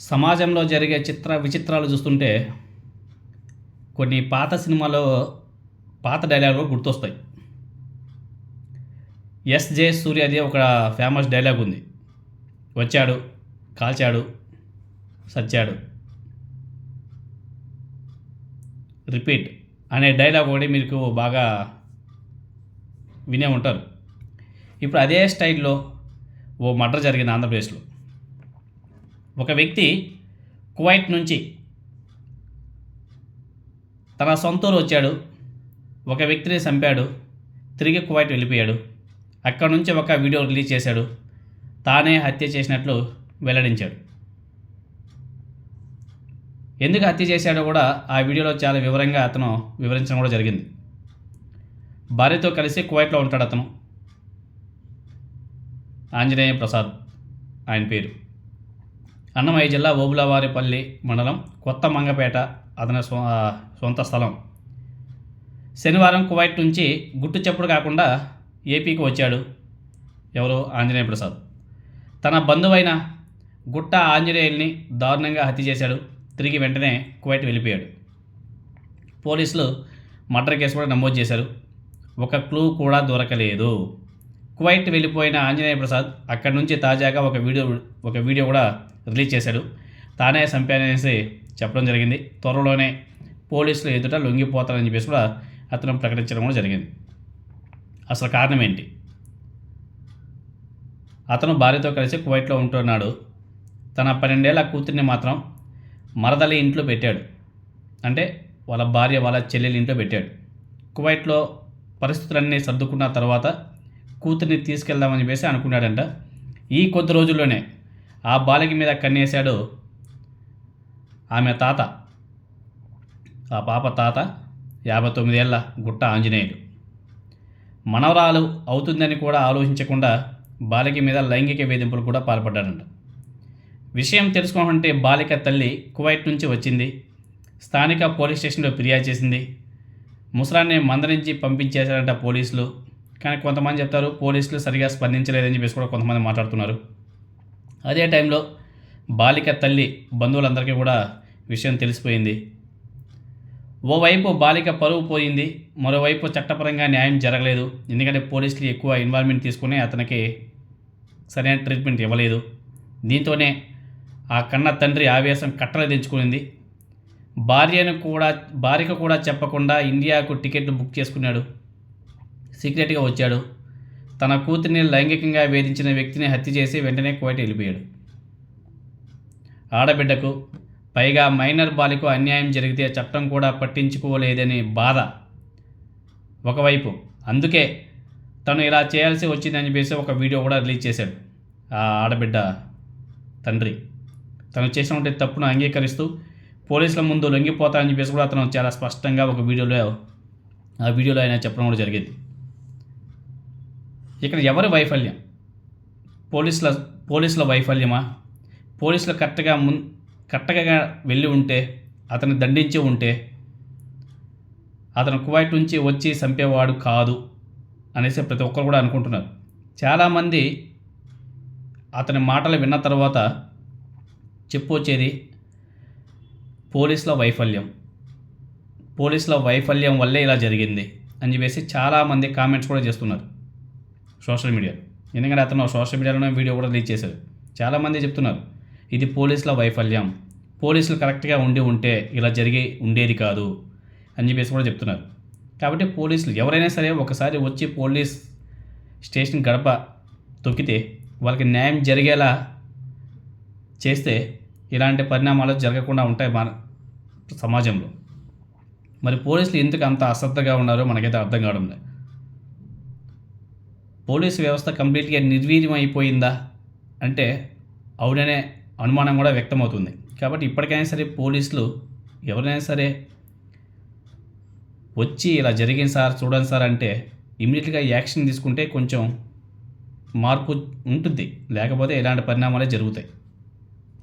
సమాజంలో జరిగే చిత్ర విచిత్రాలు చూస్తుంటే కొన్ని పాత సినిమాలో పాత డైలాగులు గుర్తొస్తాయి. ఎస్ జే సూర్యది ఒక ఫేమస్ డైలాగ్ ఉంది. వచ్చాడు కాల్చాడు సచ్చాడు. రిపీట్ అనే డైలాగ్ ఒకటి మీకు బాగా వినే ఉంటారు. ఇప్పుడు అదే స్టైల్లో ఓ మర్డర్ జరిగింది ఆంధ్రప్రదేశ్లో. ఒక వ్యక్తి కువైట్ నుంచి తన సొంత ఊరు వచ్చాడు. ఒక వ్యక్తిని చంపాడు. తిరిగి కువైట్ వెళ్ళిపోయాడు. అక్కడ నుంచి ఒక వీడియో రిలీజ్ చేశాడు. తానే హత్య చేసినట్లు వెల్లడించాడు. ఎందుకు హత్య చేశాడో కూడా ఆ వీడియోలో చాలా వివరంగా అతను వివరించడం కూడా జరిగింది. భార్యతో కలిసి కువైట్లో ఉంటాడు అతను. ఆంజనేయ ప్రసాద్ ఆయన పేరు. అన్నమయ్య జిల్లా ఓబులవారిపల్లి మండలం కొత్త మంగపేట అతని సొంత స్థలం. శనివారం కువైట్ నుంచి గుట్టు చెప్పుడు కాకుండా ఏపీకి వచ్చాడు ఎవరు ఆంజనేయ ప్రసాద్. తన బంధువైన గుట్ట ఆంజనేయుల్ని దారుణంగా హత్య చేశాడు. తిరిగి వెంటనే కువైట్ వెళ్ళిపోయాడు. పోలీసులు మర్డర్ కేసు కూడా నమోదు చేశారు. ఒక క్లూ కూడా దొరకలేదు. కువైట్ వెళ్ళిపోయిన ఆంజనేయ ప్రసాద్ అక్కడి నుంచి తాజాగా ఒక వీడియో ఒక వీడియో కూడా రిలీజ్ చేశాడు. తానే చంపాననేసి చెప్పడం జరిగింది. త్వరలోనే పోలీసులు ఎదుట లొంగిపోతారని చెప్పేసి కూడా అతను ప్రకటించడం కూడా జరిగింది. అసలు కారణం ఏంటి? అతను భార్యతో కలిసి కువైట్లో ఉంటున్నాడు. తన పన్నెండేళ్ళ కూతుర్ని మాత్రం మరదలి ఇంట్లో పెట్టాడు. అంటే వాళ్ళ భార్య వాళ్ళ చెల్లెలు ఇంట్లో పెట్టాడు. కువైట్లో పరిస్థితులన్నీ సర్దుకున్న తర్వాత కూతుర్ని తీసుకెళ్దామని చెప్పేసి అనుకున్నాడంట. ఈ కొద్ది రోజుల్లోనే ఆ బాలిక మీద కన్నేశాడు ఆమె తాత. ఆ పాప తాత యాభై తొమ్మిదేళ్ళ గుట్ట ఆంజనేయుడు. మనవరాలు అవుతుందని కూడా ఆలోచించకుండా బాలిక మీద లైంగిక వేధింపులు కూడా పాల్పడ్డాడంట. విషయం తెలుసుకోమంటే బాలిక తల్లి కువైట్ నుంచి వచ్చింది. స్థానిక పోలీస్ స్టేషన్లో ఫిర్యాదు చేసింది. ముసలాన్ని మందరించి పంపించేశారంట పోలీసులు. కానీ కొంతమంది చెప్తారు పోలీసులు సరిగా స్పందించలేదని చెప్పేసి కూడా కొంతమంది మాట్లాడుతున్నారు. అదే టైంలో బాలిక తల్లి బంధువులందరికీ కూడా విషయం తెలిసిపోయింది. ఓవైపు బాలిక పరువు పోయింది మరోవైపు చట్టపరంగా న్యాయం జరగలేదు. ఎందుకంటే పోలీసులు ఎక్కువ ఇన్వాల్వ్మెంట్ తీసుకుని అతనికి సరైన ట్రీట్మెంట్ ఇవ్వలేదు. దీంతోనే ఆ కన్న తండ్రి ఆవేశం కట్టలు తెచ్చుకునింది భార్యను కూడా భార్యకు కూడా చెప్పకుండా ఇండియాకు టికెట్లు బుక్ చేసుకున్నాడు. సీక్రెట్గా వచ్చాడు. తన కూతుర్ని లైంగికంగా వేధించిన వ్యక్తిని హత్య చేసి వెంటనే కోట వెళ్ళిపోయాడు. ఆడబిడ్డకు పైగా మైనర్ బాలికు అన్యాయం జరిగితే చట్టం కూడా పట్టించుకోలేదని బాధ ఒకవైపు. అందుకే తను ఇలా చేయాల్సి వచ్చిందని చెప్పేసి ఒక వీడియో కూడా రిలీజ్ చేశాడు ఆ ఆడబిడ్డ తండ్రి. తను చేసినటువంటి తప్పును అంగీకరిస్తూ పోలీసుల ముందు లొంగిపోతానని చెప్పేసి కూడా అతను చాలా స్పష్టంగా ఒక వీడియోలో ఆ వీడియోలో ఆయన చెప్పడం కూడా జరిగింది. ఇక్కడ ఎవరి వైఫల్యం? పోలీసుల పోలీసుల వైఫల్యమా? పోలీసులు కరెక్ట్గా మున్ కరెక్ట్గా వెళ్ళి ఉంటే అతను దండించి ఉంటే అతను కువైట్ నుంచి వచ్చి చంపేవాడు కాదు అనేసి ప్రతి ఒక్కరు కూడా అనుకుంటున్నారు. చాలామంది అతని మాటలు విన్న తర్వాత చెప్పొచ్చేది పోలీసుల వైఫల్యం. పోలీసుల వైఫల్యం వల్లే ఇలా జరిగింది అని చెప్పేసి చాలామంది కామెంట్స్ కూడా చేస్తున్నారు. Social media. ఎందుకంటే అతను సోషల్ మీడియాలోనే వీడియో కూడా రిలీజ్ చేశారు చాలామంది చెప్తున్నారు ఇది పోలీసుల వైఫల్యం. పోలీసులు కరెక్ట్గా ఉండి ఉంటే ఇలా జరిగి ఉండేది కాదు అని చెప్పేసి కూడా చెప్తున్నారు. కాబట్టి పోలీసులు ఎవరైనా సరే ఒకసారి వచ్చి పోలీస్ స్టేషన్ గడప తొక్కితే వాళ్ళకి న్యాయం జరిగేలా చేస్తే ఇలాంటి పరిణామాలు జరగకుండా ఉంటాయి మన సమాజంలో. మరి పోలీసులు ఎందుకు అంత అశ్రద్ధగా ఉన్నారో మనకైతే అర్థం కావడం లేదు. పోలీసు వ్యవస్థ కంప్లీట్గా నిర్వీర్యం అయిపోయిందా అంటే అవుననే అనుమానం కూడా వ్యక్తమవుతుంది. కాబట్టి ఇప్పటికైనా సరే పోలీసులు ఎవరైనా సరే వచ్చి ఇలా జరిగింది సార్ చూడండి సార్ అంటే ఇమీడియట్గా యాక్షన్ తీసుకుంటే కొంచెం మార్పు ఉంటుంది. లేకపోతే ఇలాంటి పరిణామాలే జరుగుతాయి.